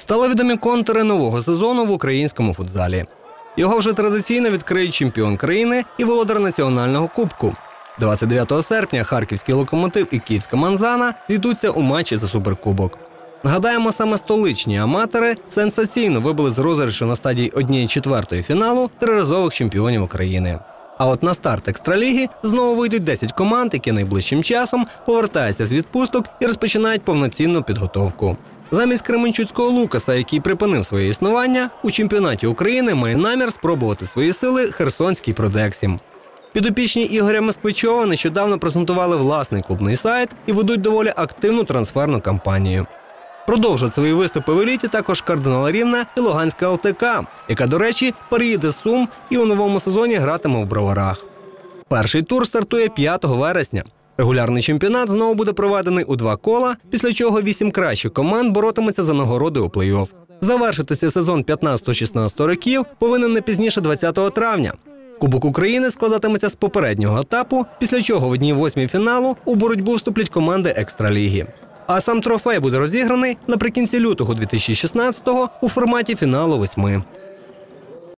Стали відомі контури нового сезону в українському футзалі. Його вже традиційно відкриють чемпіон країни і володар національного кубку. 29 серпня харківський локомотив і київська манзана зійдуться у матчі за суперкубок. Нагадаємо, саме столичні аматори сенсаційно вибили з розіграшу на стадії 1-4 фіналу триразових чемпіонів України. А от на старт екстраліги знову вийдуть 10 команд, які найближчим часом повертаються з відпусток і розпочинають повноцінну підготовку. Замість Кременчуцького Лукаса, який припинив своє існування, у чемпіонаті України має намір спробувати свої сили Херсонський Продексім. Підопічні Ігоря Москвичова нещодавно презентували власний клубний сайт і ведуть доволі активну трансферну кампанію. Продовжують свої виступи в еліті також кардинал Рівна і Луганська ЛТК, яка, до речі, переїде з Сум і у новому сезоні гратиме в броварах. Перший тур стартує 5 вересня. Регулярний чемпіонат знову буде проведений у два кола, після чого вісім кращих команд боротимуться за нагороди у плей-офф. Завершитися сезон 15-16 років повинен не пізніше 20 травня. Кубок України складатиметься з попереднього етапу, після чого в одній восьмій фіналу у боротьбу вступлять команди екстраліги. А сам трофей буде розіграний наприкінці лютого 2016-го у форматі фіналу восьми.